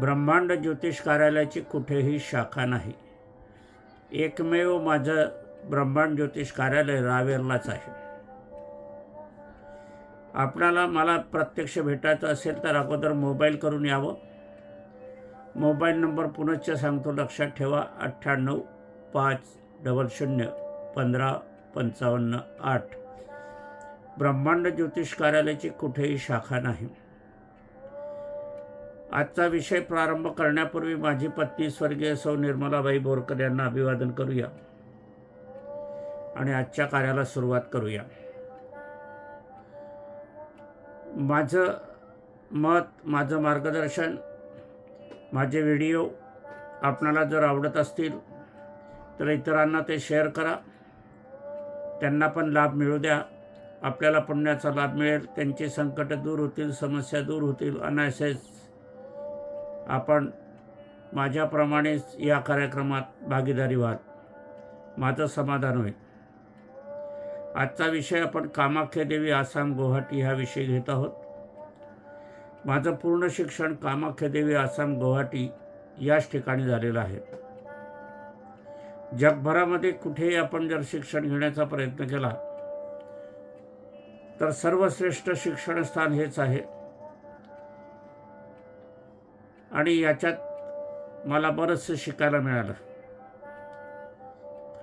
ब्रह्मांड ज्योतिष कार्यालयाची कुठेही शाखा नाही. एकमेव माझं ब्रह्मांड ज्योतिष कार्यालय रावेरलाच आहे. आपणाला मला प्रत्यक्ष भेटायचं असेल तर अगोदर मोबाईल करून यावं. मोबाईल नंबर पुनश्च सांगतो लक्षात ठेवा अठ्ठ्याण्णव पाच डबल शून्य पंधरा पंचावन्न आठ. ब्रह्मांड ज्योतिष कार्यालयाची कुठेही शाखा नाही. आजचा विषय प्रारंभ करण्यापूर्वी माझी पत्नी स्वर्गीय सौ निर्मलाबाई बोरकर यांना अभिवादन करूया. आणि आजच्या कार्याला सुरुवात करूया. माझं मत माझं मार्गदर्शन माझे व्हिडिओ आपणाला जर आवडत असतील तर इतरांना ते शेअर करा. त्यांना पण लाभ मिळू द्या. आपल्याला पुण्याचा लाभ मिळेल. त्यांची संकटं दूर होतील समस्या दूर होतील अनायसेस आपण माझ्याप्रमाणेच या कार्यक्रमात भागीदारी व्हाल. माझं समाधान होईल. आजचा विषय आपण कामाख्या देवी आसाम गुवाहाटी हा विषय घेत आहोत. माझं पूर्ण शिक्षण कामाख्या देवी आसाम गुवाहाटी याच ठिकाणी झालेलं आहे. जगभरामध्ये कुठेही आपण जर शिक्षण घेण्याचा प्रयत्न केला तर सर्वश्रेष्ठ शिक्षणस्थान हेच आहे. आणि याच्यात मला बरंचसं शिकायला मिळालं.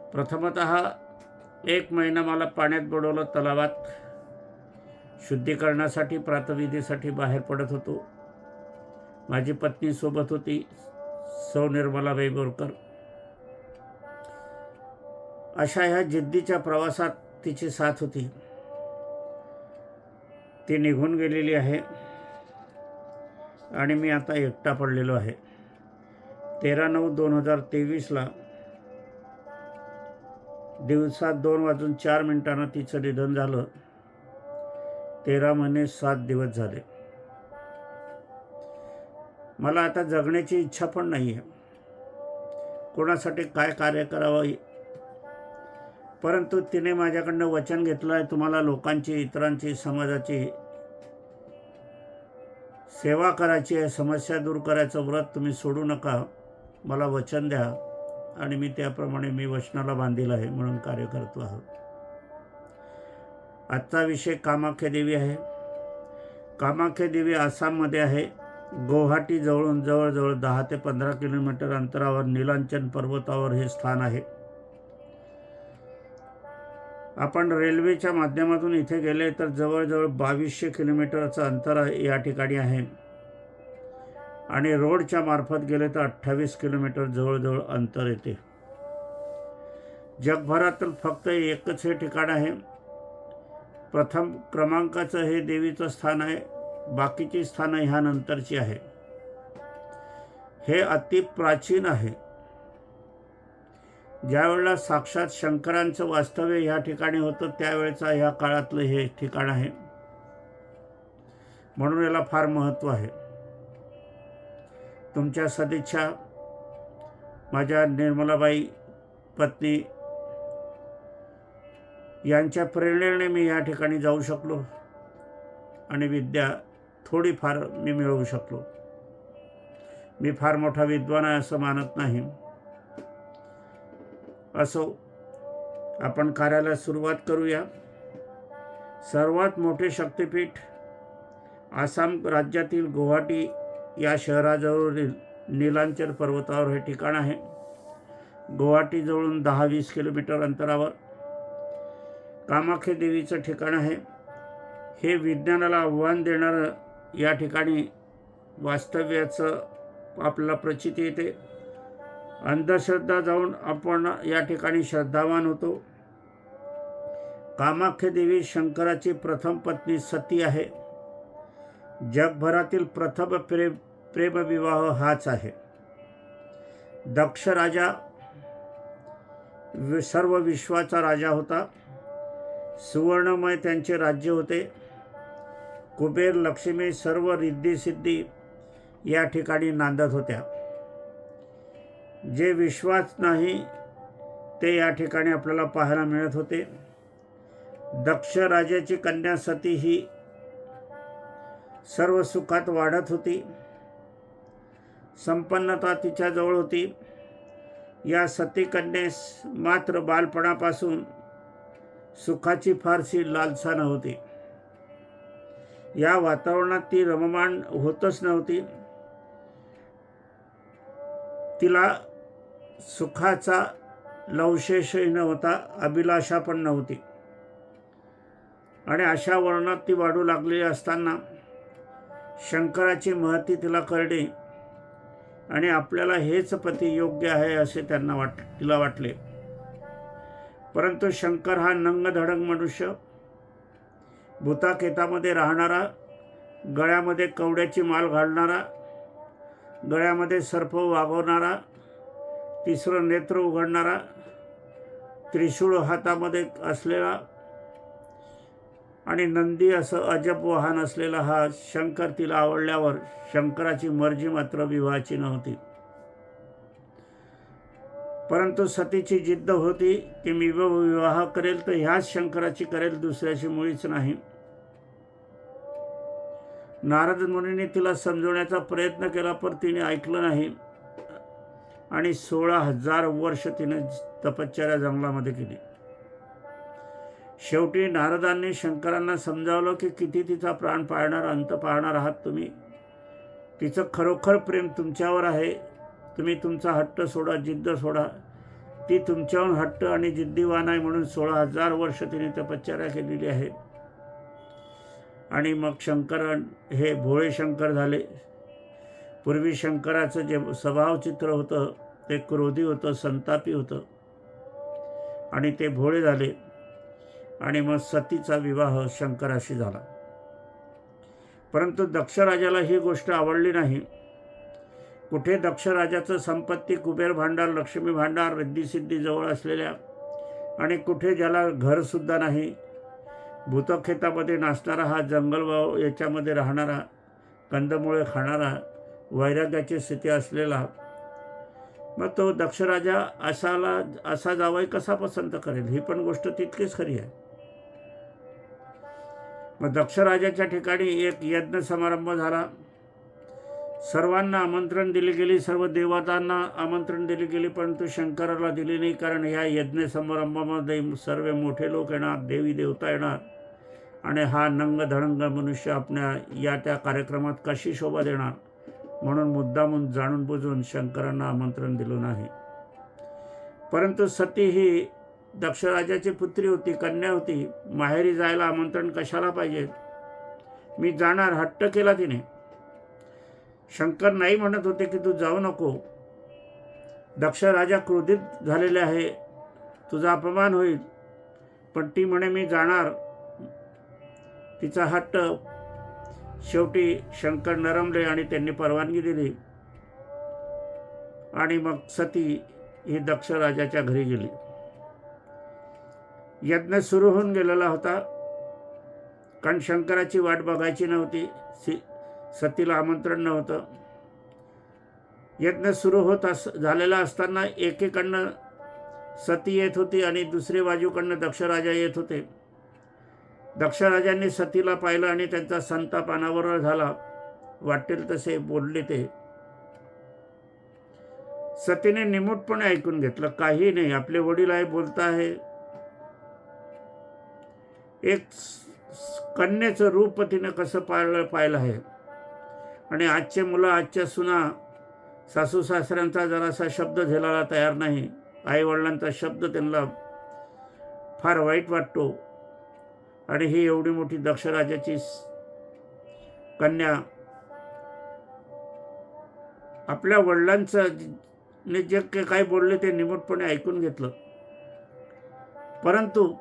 प्रथमत एक महिना मला पाण्यात बुडवलं तलावात शुद्धीकरणासाठी प्रातविधीसाठी बाहेर पडत होतो. माझी पत्नी सोबत होती सौ निर्मलाबाई बोरकर अशा ह्या जिद्दीच्या प्रवासात तिची साथ होती. ती निघून गेलेली आहे. आणि मी आता एकटा पडलेलो आहे. तेरा नऊ दोन हजार तेवीसला दिवसात दोन वाजून चार मिनिटांना तिचं निधन झालं. तेरा महिने सात दिवस झाले. मला आता जगण्याची इच्छा पण नाही आहे कोणासाठी काय कार्य करावं? परंतु तिने माझ्याकडनं वचन घेतलं आहे तुम्हाला लोकांची इतरांची समाजाची सेवा करायची आहे समस्या दूर करायचं व्रत तुम्ही सोडू नका. मला वचन द्या. आणि मी त्याप्रमाणे मी वचनाला बांधील आहे म्हणून कार्य करतो आहोत. आजचा विषय कामाख्या देवी आहे. कामाख्या देवी आसाममध्ये आहे. गुवाहाटी जवळून जवळजवळ दहा ते पंधरा किलोमीटर अंतरावर नीलांचन पर्वतावर हे स्थान आहे. आपण रेल्वेच्या माध्यमातून इथे गेले तर जवळजवळ बावीसशे किलोमीटरचं अंतर या ठिकाणी आहे. आणि रोडच्या मार्फत गेले तर अठ्ठावीस किलोमीटर जवळजवळ अंतर येते. जगभरातील फक्त एकच हे ठिकाण आहे. प्रथम क्रमांकाचं हे देवीचं स्थान आहे बाकीची स्थानं ह्या नंतरची आहे. हे अति प्राचीन आहे. ज्यावेळेला साक्षात शंकरांचं वास्तव्य ह्या ठिकाणी होतं त्यावेळेचा ह्या काळातलं हे ठिकाण आहे. म्हणून याला फार महत्त्व आहे. तुमच्या सदिच्छा माझ्या निर्मलाबाई पत्नी यांच्या प्रेरणेने मी या ठिकाणी जाऊ शकलो आणि विद्या थोडीफार मी मिळवू शकलो. मी फार मोठा विद्वान आहे असं मानत नाही. असो आपण कार्याला सुरुवात करूया. सर्वात मोठे शक्तिपीठ आसाम राज्यातील गुवाहाटी या शहराजवळील नीलांचल पर्वतावर हे ठिकाण आहे. गुवाहाटीजवळून दहा वीस किलोमीटर अंतरावर कामाख्या देवीचं ठिकाण आहे. हे विज्ञानाला आव्हान देणारं या ठिकाणी वास्तव्याचं आपल्याला प्रचिती येते. अंधश्रद्धा जाऊन आपण या ठिकाणी श्रद्धावान होतो. कामाख्या देवी शंकराची प्रथम पत्नी सती आहे. जगभरातील प्रथम प्रेम प्रेमविवाह हाच आहे. दक्ष राजा वि- सर्व विश्वाचा राजा होता. सुवर्णमय त्यांचे राज्य होते. कुबेर लक्ष्मी सर्व रिद्धिसिद्धी या ठिकाणी नांदत होत्या. जे विश्वास नाही ते या ठिकाणी आपल्याला पाहायला मिळत होते. दक्ष राजाची कन्या सती ही सर्व सुखात वाढत होती. संपन्नता तिच्याजवळ होती. या सती कन्येस मात्र बालपणापासून सुखाची फारशी लालसा नव्हती. या वातावरणात ती रममाण होतच नव्हती. तिला सुखाचा लवशेषही नव्हता अभिलाषा पण नव्हती. आणि अशा वर्णात ती वाढू लागलेली असताना शंकराची महती तिला कळली आणि आपल्याला हेच पती योग्य आहे असे त्यांना वाट तिला वाटले. परंतु शंकर हा नंगधडंग मनुष्य भूताखेतामध्ये राहणारा गळ्यामध्ये कवड्याची माल घालणारा गळ्यामध्ये सर्प वागवणारा तिसरं नेत्र उघडणारा त्रिशूळ हातामध्ये असलेला आणि नंदी असं अजब वाहन असलेला हा शंकर तिला आवडल्यावर शंकराची मर्जी मात्र विवाहाची नव्हती. परंतु सतीची जिद्द होती की मी विवाह करेल तर ह्याच शंकराची करेल दुसऱ्याची मुळीच नाही. नारद मुनीने तिला समजवण्याचा प्रयत्न केला पण तिने ऐकलं नाही. आणि सोळा हजार वर्ष तिने तपश्चर्या जंगलामध्ये केली. शेवटी नारदांनी शंकरांना समजावलं की किती तिचा प्राण पाळणार अंत पाळणार आहात तुम्ही. तिचं खरोखर प्रेम तुमच्यावर आहे. तुम्ही तुमचा हट्ट सोडा जिद्द सोडा. ती तुमच्याहून हट्ट आणि जिद्दीवान आहे म्हणून सोळा हजार वर्ष तिने तपश्चर्या केलेली आहे. आणि मग शंकर हे भोळे शंकर झाले. पूर्वी शंकराचं जे स्वभावचित्र होतं ते क्रोधी होतं संतापी होतं. आणि ते भोळे झाले. आणि मग सतीचा विवाह शंकराशी झाला. परंतु दक्षराजाला ही गोष्ट आवडली नाही. कुठे दक्षराजाचं संपत्ती कुबेर भांडार लक्ष्मी भांडार रिद्धिसिद्धी जवळ असलेल्या आणि कुठे ज्याला घरसुद्धा नाही भूतखेतामध्ये नाचणारा हा जंगलभाव याच्यामध्ये राहणारा कंदमुळे खाणारा वैराग्याची स्थिती असलेला. मग तो दक्षराजा असाला असा जावई कसा पसंत करेल? ही पण गोष्ट तितकीच खरी आहे. मग दक्षराजाच्या ठिकाणी एक यज्ञ समारंभ झाला. सर्वांना आमंत्रण दिले गेली सर्व देवतांना आमंत्रण दिली गेली परंतु शंकराला दिली नाही कारण ह्या यज्ञ समारंभामध्ये सर्व मोठे लोक येणार देवी देवता येणार. आणि हा नंग धडंग मनुष्य आपल्या या त्या कार्यक्रमात कशी शोभा देणार? म्हणून मुद्दामून जाणून बुजून शंकरांना आमंत्रण दिलं नाही. परंतु सती ही दक्षराजाची पुत्री होती कन्या होती. माहेरी जायला आमंत्रण कशाला पाहिजे? मी जाणार हट्ट केला तिने. शंकर नाही म्हणत होते की तू जाऊ नको. दक्षराजा क्रोधित झालेले आहे. तुझा अपमान होईल. पण ती म्हणे मी जाणार. तिचा हट्ट शेवटी शंकर नरमले आणि त्यांनी परवानगी दिली. आणि मग सती ही दक्ष राजाच्या घरी गेली. यज्ञ सुरू होऊन गेलेला होता. कारण शंकराची वाट बघायची नव्हती. सी सतीला आमंत्रण नव्हतं. यज्ञ सुरू होत अस झालेला असताना एकीकडनं सती येत होती आणि दुसरी बाजूकडनं दक्षराजा येत होते. दक्षराजांनी सतीला पाहिलं आणि त्यांचा संताप अनावर झाला. वाटेल तसे बोलले ते. सतीने निमूटपणे ऐकून घेतलं काही नाही आपले वडील आहे बोलता आहे. एक कन्याचं रूप तिनं कसं पाळलं पाहिलं आहे? आणि आजचे मुलं आजच्या सुना सासू सासऱ्यांचा जरासा शब्द झेलायला तयार नाही. आईवडिलांचा शब्द त्यांना फार वाईट वाटतो. आणि ही एवढी मोठी दक्षराजाची कन्या आपल्या वडिलांचं ने जे काही बोलले ते निमूटपणे ऐकून घेतलं. परंतु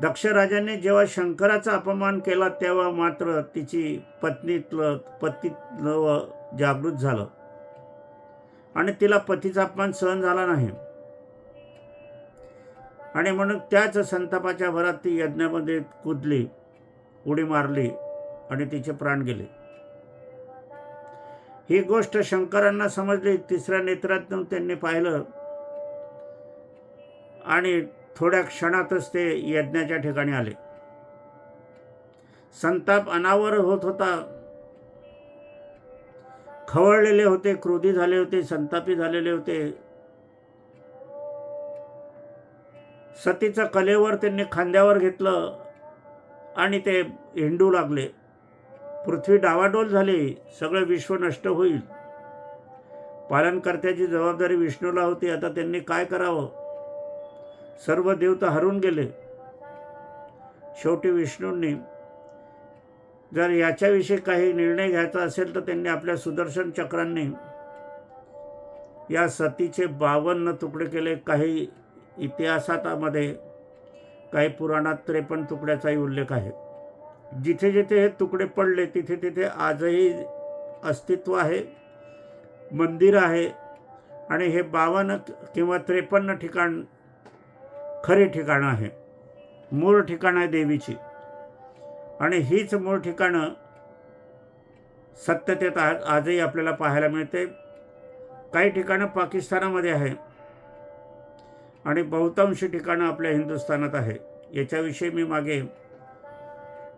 दक्षराजाने जेव्हा शंकराचा अपमान केला तेव्हा मात्र तिची पत्नीतलं पतीतलं जागृत झालं. आणि तिला पतीचा अपमान सहन झाला नाही. आणि म्हणून त्याच संतापाच्या भरात ती यज्ञामध्ये कुदली उडी मारली आणि तिचे प्राण गेले. ही गोष्ट शंकरांना समजली. तिसऱ्या नेत्रातून त्यांनी पाहिलं आणि थोड्या क्षणातच ते यज्ञाच्या ठिकाणी आले. संताप अनावर होत होता. खवळलेले होते क्रोधी झाले होते संतापी झालेले होते. सतीचं कलेवर त्यांनी खांद्यावर घेतलं आणि ते हिंडू लागले. पृथ्वी डावाडोल झाली सगळं विश्व नष्ट होईल. पालनकर्त्याची जबाबदारी विष्णूला होती आता त्यांनी काय करावं? सर्व देव तर हरून गेले. शेवटी विष्णूंनी जर याच्याविषयी काही निर्णय घ्यायचा असेल तर त्यांनी आपल्या सुदर्शन चक्रांनी या सतीचे बावन्न तुकडे केले काही इतिहासामध्ये काही पुराणात त्रेपन्न तुकड्याचाही उल्लेख आहे. जिथे जिथे हे तुकडे पडले तिथे तिथे आजही अस्तित्व आहे मंदिर आहे आणि हे बावन्न किंवा त्रेपन्न ठिकाण खरे ठिकाणं आहे. मूळ ठिकाण आहे देवीची. आणि हीच मूळ ठिकाणं सत्यतेत आज आजही आपल्याला पाहायला मिळते. काही ठिकाणं पाकिस्तानामध्ये आहे. आणि बहुतांश ठिकाणं आपल्या हिंदुस्थानात आहे. याच्याविषयी मी मागे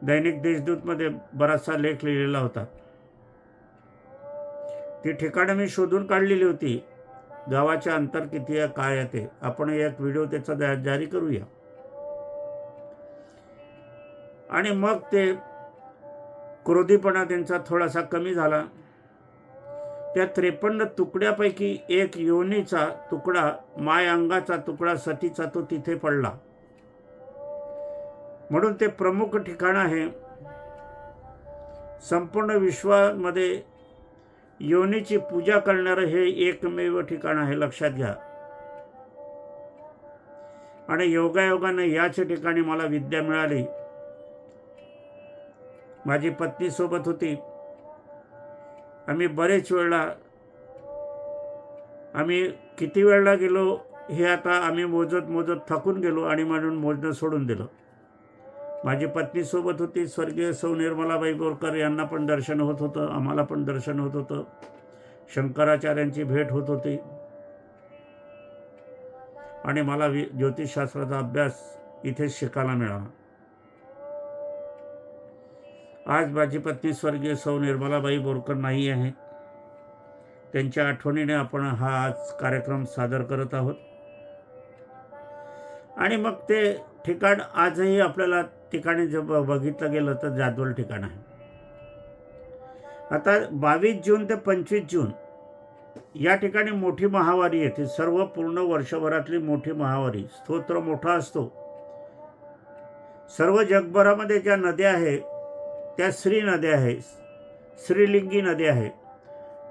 दैनिक देशदूतमध्ये बराचसा लेख लिहिलेला होता. ती ठिकाणं मी शोधून काढलेली होती. गावाचे अंतर किती आहे काय आहे ते. आपण एक व्हिडिओ त्याचा जारी करूया. आणि मग ते क्रोधीपणा त्यांचा थोडासा कमी झाला. त्या त्रेपन्न तुकड्यापैकी एक योनीचा तुकडा माय अंगाचा तुकडा सतीचा तो तिथे पडला. म्हणून ते प्रमुख ठिकाण आहे. संपूर्ण विश्वामध्ये योनीची पूजा करणारं हे एकमेव ठिकाण आहे लक्षात घ्या. आणि योगायोगाने याच ठिकाणी मला विद्या मिळाली. माझी पत्नी सोबत होती. आम्ही बरेच वेळा आम्ही किती वेळला गेलो हे आता आम्ही मोजत मोजत थकून गेलो आणि म्हणून मोजणं सोडून दिलं. माझी पत्नीसोबत होती स्वर्गीय सौ निर्मलाबाई बोरकर यांना पण दर्शन होत होतं आम्हाला पण दर्शन होत होतं. शंकराचार्यांची भेट होत होती. आणि मला वि ज्योतिषशास्त्राचा अभ्यास इथेच शिकायला मिळाला. आज माझी पत्नी स्वर्गीय सौ निर्मलाबाई बोरकर नाही आहे. त्यांच्या आठवणीने आपण हा आज कार्यक्रम सादर करत आहोत. आणि मग ते ठिकाण आजही आपल्याला ठिकाणी जर ब- बघितलं गेलं तर जादवल ठिकाण आहे. आता बावीस जून ते पंचवीस जून या ठिकाणी मोठी महावारी येते. सर्व पूर्ण वर्षभरातली मोठी महावारी. स्तोत्र मोठा असतो. सर्व जगभरामध्ये ज्या नद्या आहे त्या श्री नद्या आहे श्रीलिंगी नदी आहे.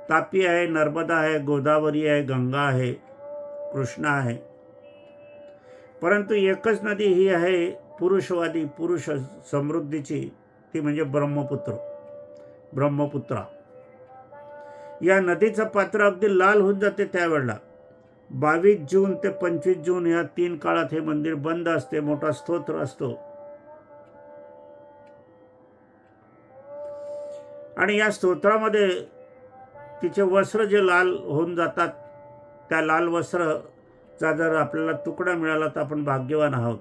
तापी आहे नर्मदा आहे गोदावरी आहे गंगा आहे कृष्णा आहे. परंतु एकच नदी ही आहे पुरुषवादी पुरुष समृद्धीची. ती म्हणजे ब्रह्मपुत्र ब्रह्मपुत्रा. या नदीचं पात्र अगदी लाल होऊन जाते त्यावेळेला. बावीस जून ते पंचवीस जून या तीन काळात हे मंदिर बंद असते मोठा स्तोत्र असतो. आणि या स्तोत्रामध्ये तिचे वस्त्र जे लाल होऊन जातात त्या लाल वस्त्रचा जर आपल्याला तुकडा मिळाला तर आपण भाग्यवान आहोत.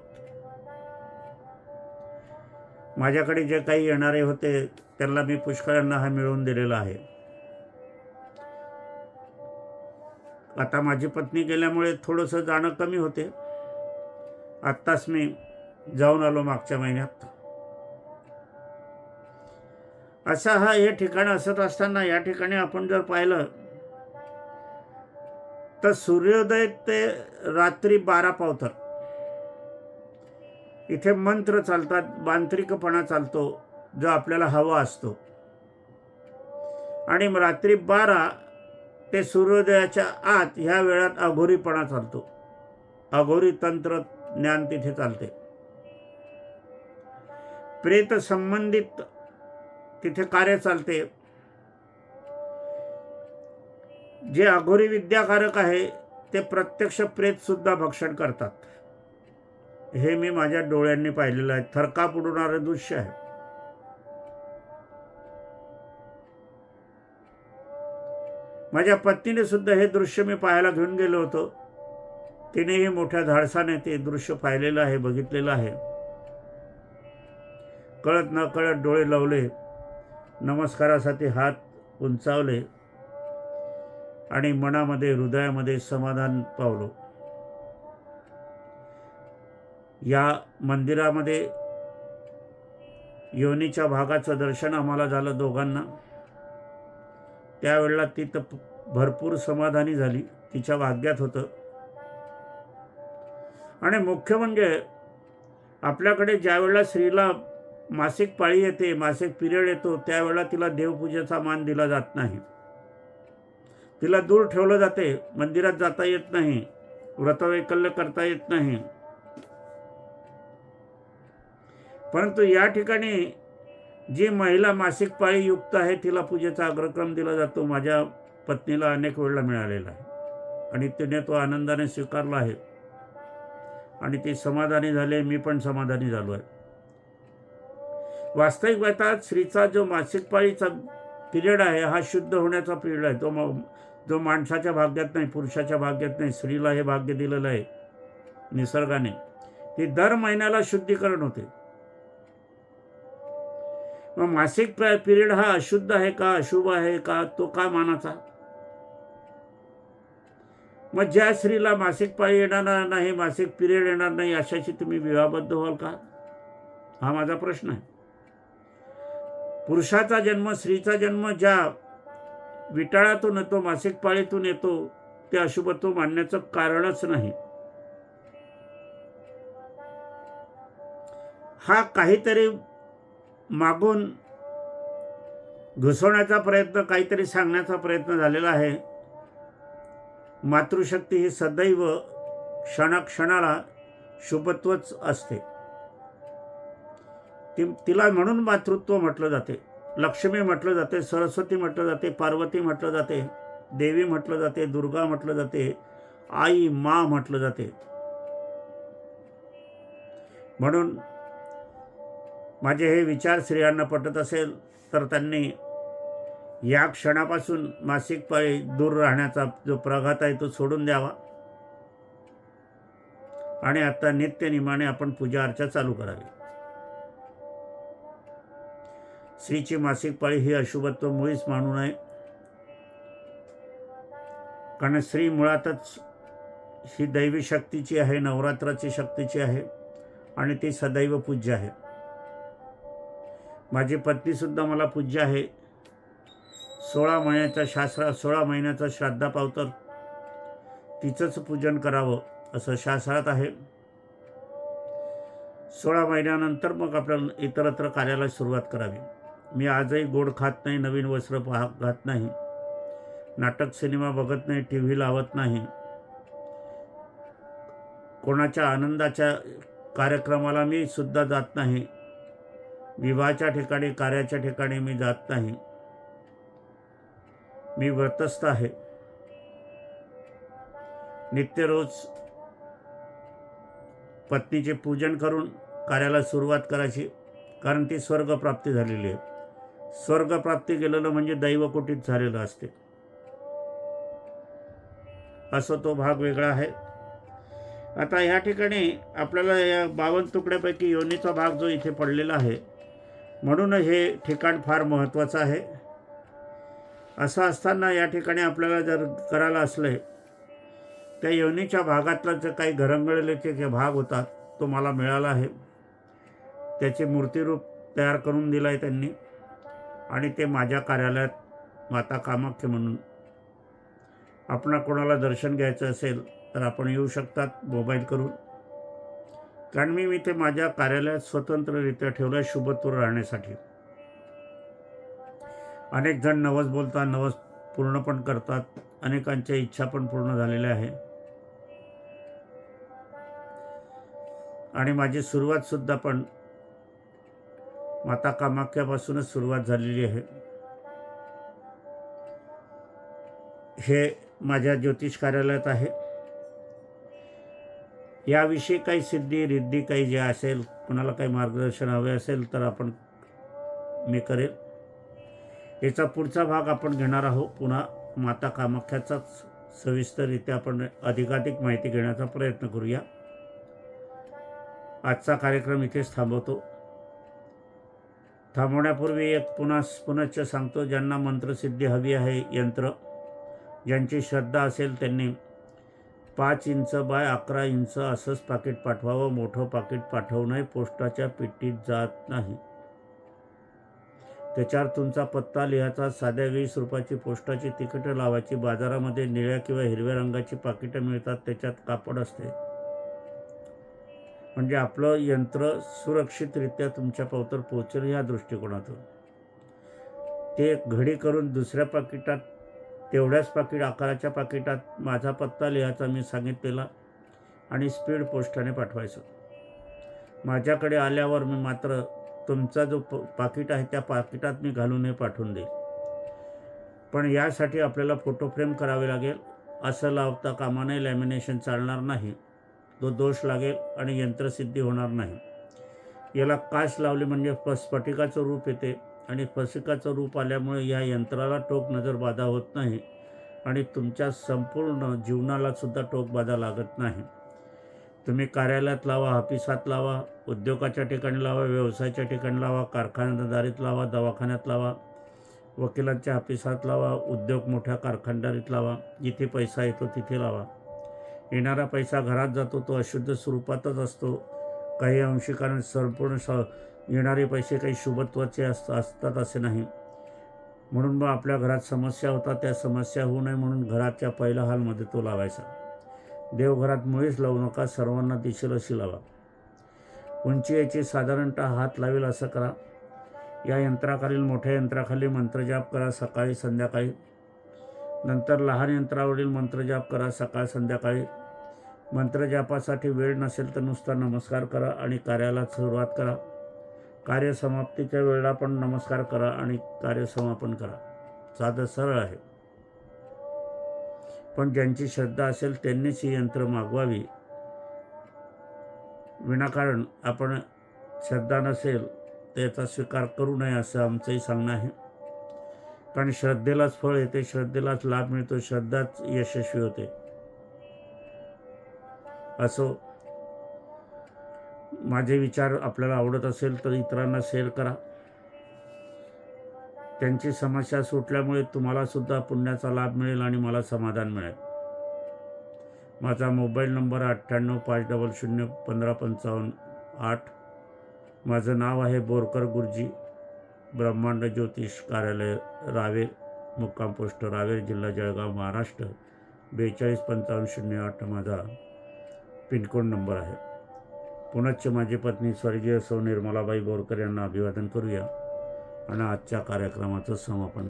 माझ्याकडे जे काही येणारे होते त्यांना मी पुष्कळांना हा मिळवून दिलेला आहे. आता माझी पत्नी गेल्यामुळे थोडंसं जाणं कमी होते. आत्ताच मी जाऊन आलो मागच्या महिन्यात. असा हा हे ठिकाण असत असताना या ठिकाणी आपण जर पाहिलं तर सूर्योदय ते रात्री बारा पावतर. इथे मंत्र चालतात मांत्रिकपणा चालतो जो आपल्याला हवा असतो. आणि रात्री बारा ते सूर्योदयाच्या आत ह्या वेळात अघोरीपणा चालतो. अघोरी तंत्र ज्ञान तिथे चालते. प्रेत संबंधित तिथे कार्य चालते. जे अघोरी विद्याकारक आहे ते प्रत्यक्ष प्रेतसुद्धा भक्षण करतात. हे मी माझ्या डोळ्यांनी पाहिलेलं आहे. थरकाप उडवणारं दृश्य आहे. माझ्या पत्नीने सुद्धा हे दृश्य मी पाहायला घेऊन गेलो होतो. तिनेही मोठ्या धाडसाने ते दृश्य पाहिलेलं आहे बघितलेलं आहे. कळत न कळत डोळे लावले. नमस्कारासाठी हात उंचावले आणि मनामध्ये हृदयामध्ये समाधान पावलो. या मंदिरामध्ये योनीच्या भागाचं दर्शन आम्हाला झालं दोघांना. त्यावेळेला ती तर भरपूर समाधानी झाली. तिच्या भाग्यात होतं. आणि मुख्य म्हणजे आपल्याकडे ज्यावेळेला स्त्रीला मासिक पाळी येते मासिक पिरियड येतो त्यावेळेला तिला देवपूजेचा मान दिला जात नाही. तिला दूर ठेवलं जाते मंदिरात जाता येत नाही व्रतवैकल्य करता येत नाही. परंतु या ठिकाणी जी महिला मासिक पाळी युक्त आहे तिला पूजेचा अग्रक्रम दिला जातो. माझ्या पत्नीला अनेक वेळेला मिळालेला आहे. आणि तिने तो आनंदाने स्वीकारला आहे. आणि ती समाधानी झाले मी पण समाधानी झालो आहे. वास्तविक अर्थात स्त्रीचा जो मासिक पाळीचा पिरियड आहे हा शुद्ध होण्याचा पिरियड आहे. तो म जो माणसाच्या भाग्यात नाही पुरुषाच्या भाग्यात नाही स्त्रीला हे भाग्य दिलेलं आहे निसर्गाने ती दर महिन्याला शुद्धीकरण होते. मग मासिक पिरियड हा अशुद्ध आहे का अशुभ आहे का तो का मानाचा? मग ज्या स्त्रीला मासिक पाळी येणार नाही मासिक पिरियड येणार नाही अशाशी तुम्ही विवाहबद्ध व्हाल का? हा माझा प्रश्न आहे. पुरुषाचा जन्म स्त्रीचा जन्म ज्या विटाळातून येतो मासिक पाळीतून येतो ते अशुभत्व मानण्याचं कारणच नाही. हा काहीतरी मागून घुसवण्याचा प्रयत्न काहीतरी सांगण्याचा प्रयत्न झालेला आहे. मातृशक्ती ही सदैव क्षणाक्षणाला शुभत्वच असते. ती तिला म्हणून मातृत्व म्हटलं जाते. लक्ष्मी म्हटलं जाते सरस्वती म्हटलं जाते पार्वती म्हटलं जाते देवी म्हटलं जाते दुर्गा म्हटलं जाते आई मा म्हटलं जाते. म्हणून माझे हे विचार स्त्रियांना पटत असेल तर त्यांनी या क्षणापासून मासिक पाळी दूर राहण्याचा जो प्रघात आहे तो सोडून द्यावा. आणि आता नित्यनिमाने आपण पूजा अर्चा चालू करावी. स्त्रीची मासिक पाळी ही अशुभत्व मुळीच मानू नये. कारण स्त्री मुळातच ही दैवी शक्तीची आहे नवरात्राची शक्तीची आहे आणि ती सदैव पूज्य आहे. माझी पत्नीसुद्धा मला पूज्य आहे. सोळा महिन्याचा शास्त्रा सोळा महिन्याचा श्राद्धा पावतर तिचंच पूजन करावं असं शास्त्रात आहे. सोळा महिन्यानंतर मग आपल्याला इतरत्र कार्याला सुरुवात करावी. मी आजही गोड खात नाही नवीन वस्त्र पाह घात नाही. नाटक सिनेमा बघत नाही टी व्ही लावत नाही. कोणाच्या आनंदाच्या कार्यक्रमाला मी सुद्धा जात नाही. विवाहाच्या ठिकाणी कार्याच्या ठिकाणी मी जात नाही. मी व्रतस्थ आहे. नित्य रोज पत्नीचे पूजन करून कार्याला सुरुवात करायची कारण ती स्वर्गप्राप्ती झालेली आहे. स्वर्गप्राप्ती केलेलं म्हणजे दैवकोटीत झालेलं असते. असं तो भाग वेगळा आहे. आता ह्या ठिकाणी आपल्याला या बावन तुकड्यापैकी योनीचा भाग जो इथे पडलेला आहे म्हणून हे ठिकाण फार महत्त्वाचं आहे. असं असताना या ठिकाणी आपल्याला जर करायला असले त्या योनीच्या भागातला जे काही घरंगळलेचे जे भाग होता तो मला मिळाला आहे. त्याचे मूर्तिरूप तयार करून दिलं आहे त्यांनी. आणि ते माझ्या कार्यालयात माता कामाख्य म्हणून. आपणा कोणाला दर्शन घ्यायचं असेल तर आपण येऊ शकतात मोबाईल करून. कारण मी मी ते माझ्या कार्यालयात स्वतंत्ररित्या ठेवलं आहे शुभत्व राहण्यासाठी. अनेक जण नवस बोलतात नवस पूर्ण पण करतात अनेकांच्या इच्छा पण पूर्ण झालेल्या आहे आणि माझी सुरुवातसुद्धा पण माता कामाख्यापासूनच सुरुवात झालेली आहे. हे माझ्या ज्योतिष कार्यालयात आहे. याविषयी काही सिद्धी रिद्धी काही जे असेल कुणाला काही मार्गदर्शन हवे असेल तर आपण मी करेल. याचा पुढचा भाग आपण घेणार आहोत. पुन्हा माता कामाख्याचाच सविस्तररित्या आपण अधिकाधिक माहिती घेण्याचा प्रयत्न करूया. आजचा कार्यक्रम इथेच थांबवतो. थांबवण्यापूर्वी एक पुन्हा पुनश्च सांगतो ज्यांना मंत्रसिद्धी हवी आहे यंत्र. ज्यांची श्रद्धा असेल त्यांनी पाच इंच बाय अकरा इंच असंच पाकिट पाठवावं मोठं पाकिट पाठवू नये पोस्टाच्या पिट्टीत जात नाही. त्याच्यावर तुमचा पत्ता लिहायचा साध्या वीस रुपयाची पोस्टाची तिकीटं लावायची बाजारामध्ये निळ्या किंवा हिरव्या रंगाची पाकिटं मिळतात त्याच्यात कापड असते. म्हणजे आपलं यंत्र सुरक्षितरित्या तुमच्या पावतर पोहोचेल या दृष्टिकोनातून. ते घडी करून दुसऱ्या पाकिटात तेवढ्याच पाकिट आकाराच्या पाकिटात माझा पत्ता लिहायचा मी सांगितलेला आणि स्पीड पोस्टाने पाठवायचं. माझ्याकडे आल्यावर मी मात्र तुमचा जो प पाकिट आहे त्या पाकिटात मी घालूनही पाठवून देईल पण यासाठी आपल्याला फोटो फ्रेम करावे लागेल. असं लावता कामा नये लॅमिनेशन चालणार नाही. तो दोष लागेल आणि यंत्रसिद्धी होणार नाही. याला काश लावली म्हणजे प स्फटिकाचं रूप येते आणि स्फटिकाचं रूप आल्यामुळे या यंत्राला टोक नजर बाधा होत नाही आणि तुमच्या संपूर्ण जीवनालासुद्धा टोक बाधा लागत नाही. तुम्ही कार्यालयात लावा ऑफिसात लावा उद्योगाच्या ठिकाणी लावा व्यवसायाच्या ठिकाणी लावा कारखानदारीत लावा दवाखान्यात लावा वकिलांच्या ऑफिसात लावा उद्योग मोठ्या कारखानदारीत लावा जिथे पैसा येतो तिथे लावा. येणारा पैसा घरात जातो तो अशुद्ध स्वरूपातच असतो. काही अंशी कारण संपूर्ण स येणारे पैसे काही शुभत्वाचे अस असतात असे नाही. म्हणून मग आपल्या घरात समस्या होता त्या समस्या होऊ नये म्हणून घराच्या पहिल्या हॉलमध्ये तो लावायचा. देवघरात मुळीच लावू नका सर्वांना दिशेल अशी लावा. उंची याची साधारणतः हात लावेल असं करा. या यंत्राखालील मोठ्या यंत्राखाली मंत्रजाप करा सकाळी संध्याकाळी. नंतर लहान यंत्रावरील मंत्रजाप करा सकाळ संध्याकाळी. मंत्रजापासाठी वेळ नसेल तर नुसता नमस्कार करा आणि कार्याला सुरुवात करा. कार्यसमाप्तीच्या वेळेला पण नमस्कार करा आणि कार्यसमापन करा. साधं सरळ आहे. पण ज्यांची श्रद्धा असेल त्यांनीच ही यंत्र मागवावी. विनाकारण आपण श्रद्धा नसेल त्याचा स्वीकार करू नये असं आमचंही सांगणं आहे. कारण श्रद्धेलाच फळ येते श्रद्धेलाच लाभ मिळतो श्रद्धाच यशस्वी होते. असो माझे विचार आपल्याला आवडत असेल तर इतरांना शेअर करा. त्यांची समस्या सुटल्यामुळे तुम्हाला सुद्धा पुण्याचा लाभ मिळेल आणि मला समाधान मिळेल. माझा मोबाईल नंबर अठ्ठ्याण्णव पाच डबल शून्य पंधरा पंचावन्न आठ. माझं नाव आहे बोरकर गुरुजी. ब्रह्मांड ज्योतिष कार्यालय रावेर मुक्काम पोस्ट रावेर जिल्हा जळगाव महाराष्ट्र. बेचाळीस पंचावन्न शून्य आठ माझा पिनकोड नंबर आहे. पुनश्च माझी पत्नी स्वर्गीय सौ निर्मलाबाई बोरकर यांना अभिवादन करूया. आणि आजच्या कार्यक्रमाचं समापन